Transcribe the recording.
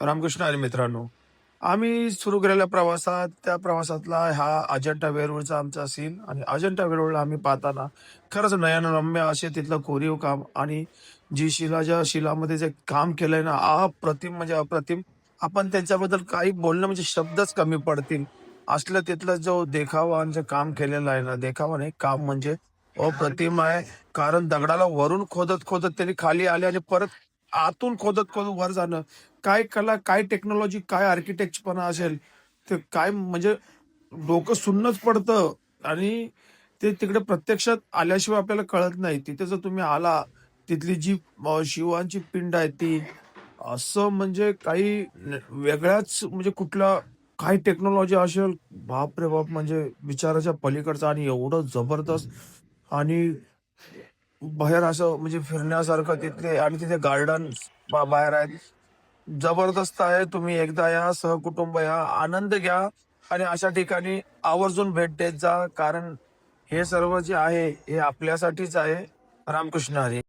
रामकृष्ण आणि मित्रांनो आम्ही सुरू केलेल्या प्रवासात त्या प्रवासातला हा अजंठा वेरूळचा आमचा सीन आणि अजंठा वेरूळला आम्ही पाहताना खरंच नयनरम्य असे तिथलं कोरीव काम आणि जी शिला ज्या शिलामध्ये जे काम केलंय ना अप्रतिम म्हणजे अप्रतिम. आपण त्यांच्याबद्दल काही बोलणं म्हणजे शब्दच कमी पडतील. असलं तिथलं जो देखावा आणि जे काम केलेलं आहे ना देखावा नाही काम म्हणजे अप्रतिम आहे. कारण दगडाला वरून खोदत खोदत त्यांनी खाली आले आणि परत आतून खोदत खोदत वर जाणं. काय कला काय टेक्नॉलॉजी काय आर्किटेक्चरपणा असेल ते काय म्हणजे डोकं सुन्नच पडतं. आणि ते तिकडे प्रत्यक्षात आल्याशिवाय आपल्याला कळत नाही. तिथे जर तुम्ही आला तिथली जी शिवांची पिंड आहे ती असं म्हणजे काही वेगळ्याच म्हणजे कुठला काही टेक्नॉलॉजी असेल बाप रे बाप म्हणजे विचाराच्या पलीकडचं आणि एवढं जबरदस्त. आणि बाहेर असं म्हणजे फिरण्यासारखं तिथले आणि तिथे गार्डन बाहेर आहेत. जबरदस्त आहे. तुम्ही एकदा या सहकुटुंब या आनंद घ्या आणि अशा ठिकाणी आवर्जून भेट देत जा. कारण हे सर्व जे आहे हे आपल्यासाठीच आहे. रामकृष्ण हरी.